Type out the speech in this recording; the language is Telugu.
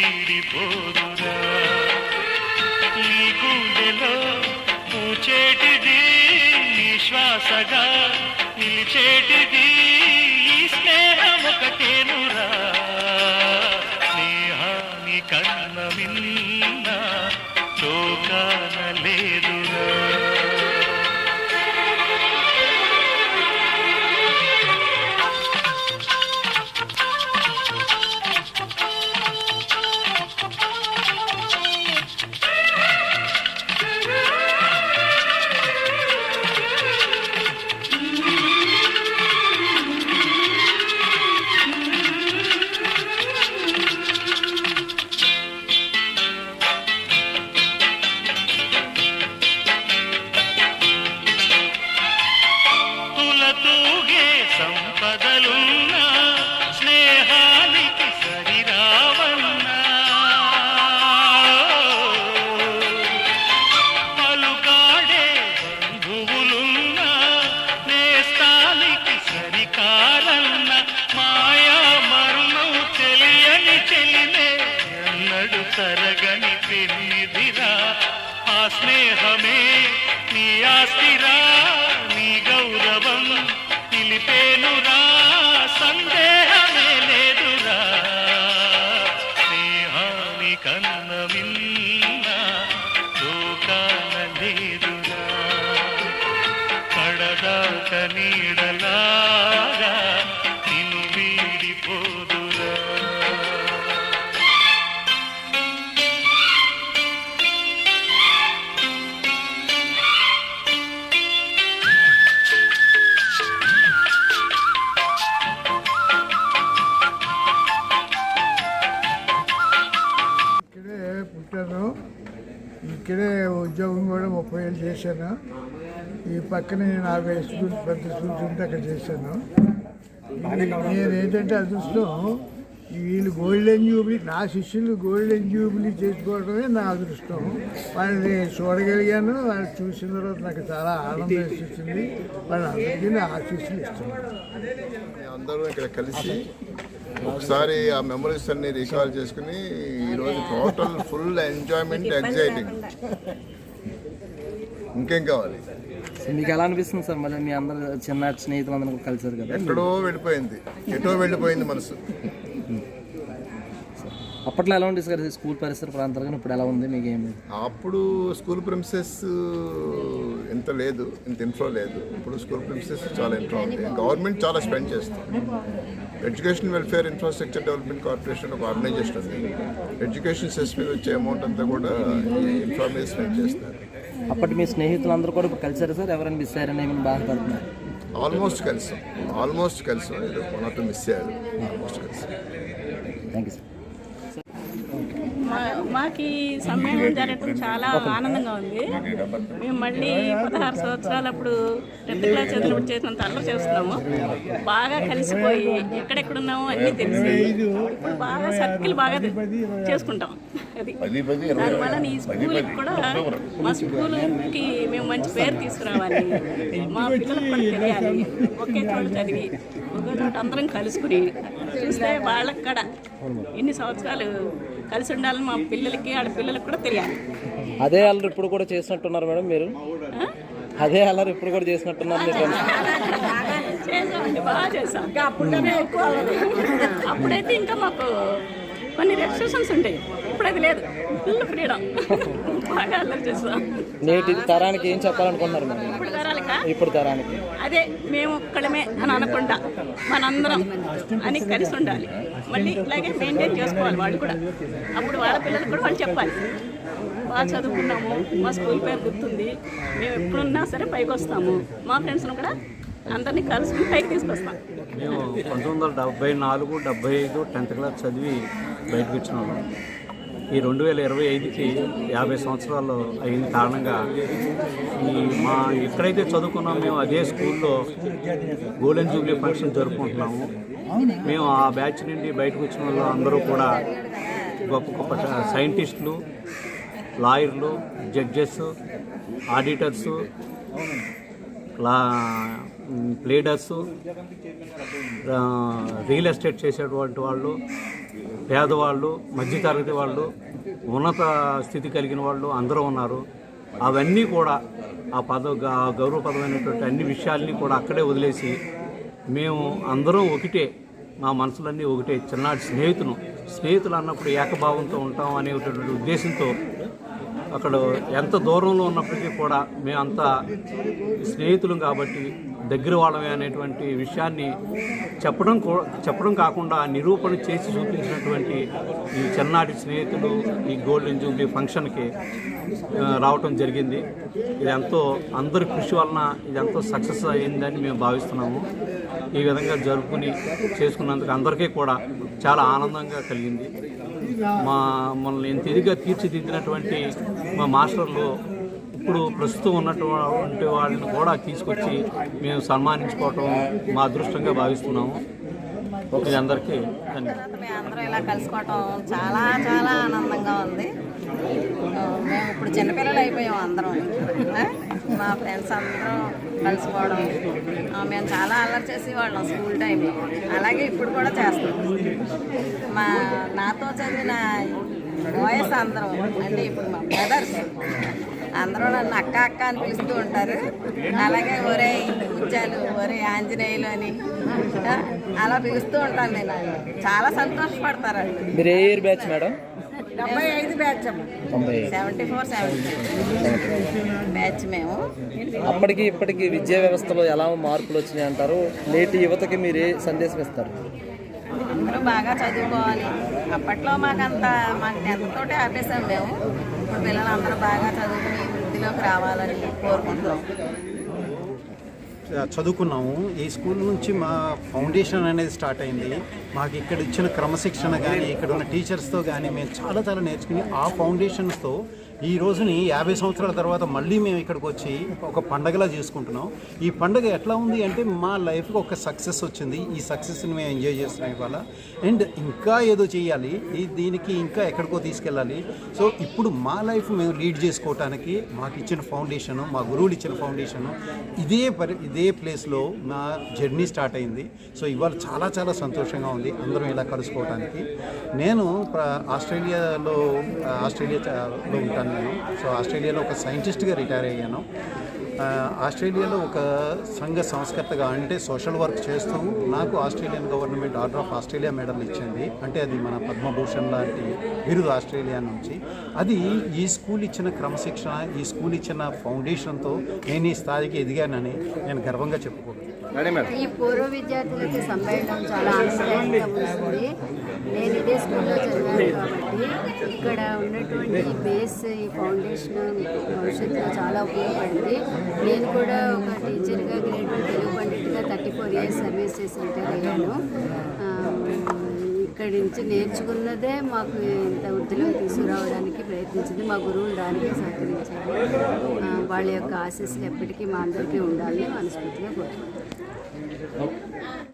వీడిపోదురా నీ గుండెలో పూచేటిది నిలిచేటిది ఈ స్నేహం ఒకటేను సంపదలున్నా స్నేహానికి సరిరావన్నా. పలుకాడే బంధువులున్నా నేస్తానికి సరికారన్న మాయా మర్మం తెలియని తెలినే ఎన్నడు తరగని పెన్నిదిరా ఆ స్నేహమే నీ ఆస్తిరా. నిలిపేనురా సందే ఇక్కడే ఉద్యోగం కూడా ముప్పై ఏళ్ళు చేశాను. ఈ పక్కనే నాలుగు స్కూల్ పెద్ద స్కూల్స్ ఉంటే అక్కడ చేశాను. నేను ఏంటంటే అదృష్టం వీళ్ళు గోల్డెన్ జూబ్లీ నా శిష్యులు గోల్డెన్ జూబ్లీ చేసుకోవడమే నా అదృష్టం. వాళ్ళని చూడగలిగాను వాళ్ళు చూసిన తర్వాత నాకు చాలా ఆనందం వేసింది వాళ్ళందరికీ నా ఆశీస్సులు ఇస్తున్నాను. అందరూ ఇక్కడ కలిసి ఒకసారి ఆ మెమరీస్ అన్ని రికాల్ చేసుకుని ఈరోజు టోటల్ ఫుల్ ఎంజాయ్మెంట్ ఎగ్జైటింగ్. ఇంకేం కావాలి? మీకు ఎలా అనిపిస్తుంది సార్ మళ్ళీ మీ అందరు చిన్న స్నేహితులందరూ కలిసారు కదా? ఎక్కడో వెళ్ళిపోయింది. ఎటో వెళ్ళిపోయింది మనసు. అప్పట్లో ఎలా ఉండేది సార్ స్కూల్ పరిసర ప్రాంతాలు ఇప్పుడు ఎలా ఉంది? మీకు ఏమి అప్పుడు స్కూల్ ప్రిన్సెస్ ఇంత లేదు ఇంత ఇన్ఫ్లో లేదు. ఇప్పుడు స్కూల్ ప్రిన్సెస్ చాలా ఇన్ఫ్లో ఉంది. గవర్నమెంట్ చాలా స్పెండ్ చేస్తుంది. Education welfare infrastructure development corporation ఒక ఆర్గనైజేషన్ ఉంది. ఎడ్యుకేషన్ సెస్ మీద వచ్చే అమౌంట్ అంతా కూడా ఇన్ఫ్రా మీద స్పెండ్ చేస్తారు. అప్పటి మీ స్నేహితులందరూ కూడా కలిసారు సార్? ఎవరైనా మిస్ అయ్యారని ఏమైనా బాధపడుతున్నారు ఆల్మోస్ట్ కలిసాం. ఆల్మోస్ట్ కలిసాం. ఏదో వన్ ఆర్ టూ మిస్ అయ్యారు. ఆల్మోస్ట్ కలిసాం. Thank you sir. మాకు ఈ సమ్మేళనం జరగటం చాలా ఆనందంగా ఉంది. మేము మళ్ళీ పదహారు సంవత్సరాలు అప్పుడు టెన్త్ క్లాస్ చదివినప్పుడు చేసినంత అల్లరి చేస్తున్నాము. బాగా కలిసిపోయి ఎక్కడెక్కడున్నామో అన్నీ తెలిసి ఇప్పుడు బాగా సర్కిల్ బాగా చేసుకుంటాం. అది. దానివల్ల ఈ స్కూల్కి కూడా మా స్కూల్కి మేము మంచి పేరు తీసుకురావాలి. మా పిల్లలకు కూడా తెలియాలి. ఒకే చోట చదివి ఒకే చోట అందరం కలుసుకుని చూస్తే వాళ్ళకి కూడా ఇన్ని సంవత్సరాలు కలిసి ఉండాలని మా పిల్లలకి ఆడ పిల్లలకి కూడా తెలియాలి. అదే అల్లరి ఇప్పుడు కూడా చేసినట్టున్నారు మేడం మీరు? అదే అల్లరి ఇప్పుడు కూడా చేసినట్టున్నారు మీరు? చేసామండి బాగా చేసాం అప్పుడైతే ఇంకా మాకు కొన్ని రెస్ట్రిక్షన్స్ ఉంటాయి. ఇప్పుడు అది లేదు. ఫుల్ ఫ్రీడమ్ బాగా అల్లరి చేస్తాం నేటి తరానికి ఏం చెప్పాలనుకుంటున్నారు మేడం? ఇప్పుడు ఇప్పుడు తరానికి. అదే మేము ఒక్కడమే అని అనకుండా మనందరం అని కలిసి ఉండాలి. మళ్ళీ ఇట్లాగే మెయింటైన్ చేసుకోవాలి వాళ్ళు కూడా. అప్పుడు వాళ్ళ పిల్లలకు కూడా వాళ్ళు చెప్పాలి. బాగా చదువుకున్నాము మా స్కూల్ పేరు గుర్తుంది. మేము ఎప్పుడున్నా సరే పైకి వస్తాము. మా ఫ్రెండ్స్ను కూడా అందరినీ కలుసుకుని పైకి తీసుకొస్తాం. మేము పంతొమ్మిది వందల డెబ్బై నాలుగు డెబ్బై ఐదు టెన్త్ క్లాస్ చదివి బయటకు వచ్చిన. వాళ్ళం ఈ రెండు వేల ఇరవై ఐదుకి యాభై సంవత్సరాలు అయిన కారణంగా ఈ మా ఎక్కడైతే చదువుకున్నాం మేము అదే స్కూల్లో గోల్డెన్ జూబ్లీ ఫంక్షన్ జరుపుకుంటున్నాము. మేము ఆ బ్యాచ్ నుండి బయటకు వచ్చిన వాళ్ళు అందరూ కూడా గొప్ప గొప్ప సైంటిస్టులు లాయర్లు judges auditors law pleaders real estate చేసేటువంటి వాళ్ళు పేదవాళ్ళు మధ్యతరగతి వాళ్ళు ఉన్నత స్థితి కలిగిన వాళ్ళు అందరూ ఉన్నారు. అవన్నీ కూడా ఆ పద గౌరవపదమైనటువంటి అన్ని విషయాల్ని కూడా అక్కడే వదిలేసి మేము అందరం ఒకటే మా మనసులన్నీ ఒకటే చిన్నాటి స్నేహితులు స్నేహితులు అన్నప్పుడు ఏకభావంతో ఉంటాం అనేటటువంటి ఉద్దేశంతో అక్కడ ఎంత దూరంలో ఉన్నప్పటికీ కూడా మేమంతా స్నేహితులం కాబట్టి దగ్గర వాళ్ళమే అనేటువంటి విషయాన్ని చెప్పడం చెప్పడం కాకుండా నిరూపణ చేసి చూపించినటువంటి ఈ చిన్నాటి స్నేహితులు ఈ గోల్డెన్ జూబ్లీ ఫంక్షన్కి రావటం జరిగింది. ఇది ఎంతో అందరి కృషి వలన ఇది ఎంతో సక్సెస్ అయిందని మేము భావిస్తున్నాము. ఈ విధంగా జరుపుకుని చేసుకున్నందుకు అందరికీ కూడా చాలా ఆనందంగా కలిగింది. మా మనల్ని ఇంత ఇదిగా తీర్చిదిద్దినటువంటి మా మాస్టర్లు ఇప్పుడు ప్రస్తుతం ఉన్నటువంటి వాళ్ళని కూడా తీసుకొచ్చి మేము సన్మానించుకోవటం మా అదృష్టంగా భావిస్తున్నాము. ఒకరి అందరికీ అందరూ తర్వాత మేము అందరం ఇలా కలుసుకోవటం చాలా చాలా ఆనందంగా ఉంది. మేము ఇప్పుడు చిన్నపిల్లలు అయిపోయాం అందరం. మా ఫ్రెండ్స్ అందరం కలుసుకోవడం. మేము చాలా అల్లరి చేసేవాళ్ళం స్కూల్ టైంలో. అలాగే ఇప్పుడు కూడా చేస్తాం. మా నాతో చదివిన బాయ్స్ అందరం అంటే ఇప్పుడు మా బ్రదర్స్ అందరూ నన్ను అక్క అక్క అని పిలుస్తూ ఉంటారు. అలాగే ఒరే ముత్యాలు ఒరే ఆంజనేయులు అని అలా పిలుస్తూ ఉంటాను నేను. చాలా మీరు ఏ ఇయర్ బ్యాచ్ మేడం డెబ్బై ఐదు batch seventy four seventy. Batch మేము. అప్పటికి ఇప్పటికి విద్యా వ్యవస్థలో ఎలా మార్పులు వచ్చినాయి అంటారు? నేటి యువతకి మీరు ఏ సందేశం ఇస్తారు. అందరూ బాగా చదువుకోవాలి. అప్పట్లో మాకంత మాకు టెన్త్ తోటే ఆపేసాం మేము. ఇప్పుడు పిల్లలందరూ బాగా చదువుకుని వృత్తిలోకి రావాలని కోరుకుంటున్నాం. చదువుకున్నాము. ఈ స్కూల్ నుంచి మా ఫౌండేషన్ అనేది స్టార్ట్ అయింది. మాకు ఇక్కడ ఇచ్చిన క్రమశిక్షణ కానీ ఇక్కడ ఉన్న టీచర్స్తో కానీ మేము చాలా చాలా నేర్చుకుని ఆ ఫౌండేషన్స్తో ఈ రోజుని యాభై సంవత్సరాల తర్వాత మళ్ళీ మేము ఇక్కడికి వచ్చి ఒక పండగలా చేసుకుంటున్నాం. ఈ పండగ ఎట్లా ఉంది అంటే మా లైఫ్కి ఒక సక్సెస్ వచ్చింది. ఈ సక్సెస్ని మేము ఎంజాయ్ చేస్తున్నాం ఇవాళ. అండ్ ఇంకా ఏదో చేయాలి. దీనికి ఇంకా ఎక్కడికో తీసుకెళ్ళాలి. సో ఇప్పుడు మా లైఫ్ మేము లీడ్ చేసుకోవటానికి మాకు ఇచ్చిన ఫౌండేషను మా గురువులు ఇచ్చిన ఫౌండేషను ఇదే పరి ఇదే ప్లేస్లో నా జర్నీ స్టార్ట్ అయింది. సో ఇవాళ చాలా చాలా సంతోషంగా ఉంది అందరం ఇలా కలుసుకోవడానికి నేను ఆస్ట్రేలియాలో ఆస్ట్రేలియాలో ఉంటాను. ఉన్నాను. సో ఆస్ట్రేలియాలో ఒక సైంటిస్ట్గా రిటైర్ అయ్యాను. ఆస్ట్రేలియాలో ఒక సంఘ సంస్కర్తగా అంటే సోషల్ వర్క్ చేస్తూ నాకు Australian government order of Australia medal ఇచ్చింది. అంటే అది మన పద్మభూషణ్ లాంటి బిరుదు ఆస్ట్రేలియా నుంచి. అది ఈ స్కూల్ ఇచ్చిన క్రమశిక్షణ ఈ స్కూల్ ఇచ్చిన ఫౌండేషన్తో నేను ఈ స్థాయికి ఎదిగానని నేను గర్వంగా చెప్పుకోగలను. ఈ పూర్వ విద్యార్థులకి సమ్మేళనం చాలా ఆనందదాయకంగా ఉంటుంది. నేను ఇదే స్కూల్లో చదివాను కాబట్టి ఇక్కడ ఉన్నటువంటి బేస్ ఈ ఫౌండేషన్ భవిష్యత్తులో చాలా ఉపయోగపడింది నేను కూడా ఒక టీచర్గా గ్రేడ్ వన్ తెలుగు పండిట్గా థర్టీ ఫోర్ ఇయర్స్ సర్వీస్ చేసి రిటైర్ అయ్యాను ఇక్కడి నుంచి నేర్చుకున్నదే మాకు ఇంత వృద్ధిలో తీసుకురావడానికి ప్రయత్నించింది. మా గురువులు దానికి సహకరించారు. వాళ్ళ యొక్క ఆశీస్సులు ఎప్పటికీ మా అందరికీ ఉండాలని మనస్ఫూర్తిగా కోరుకుంటున్నాను.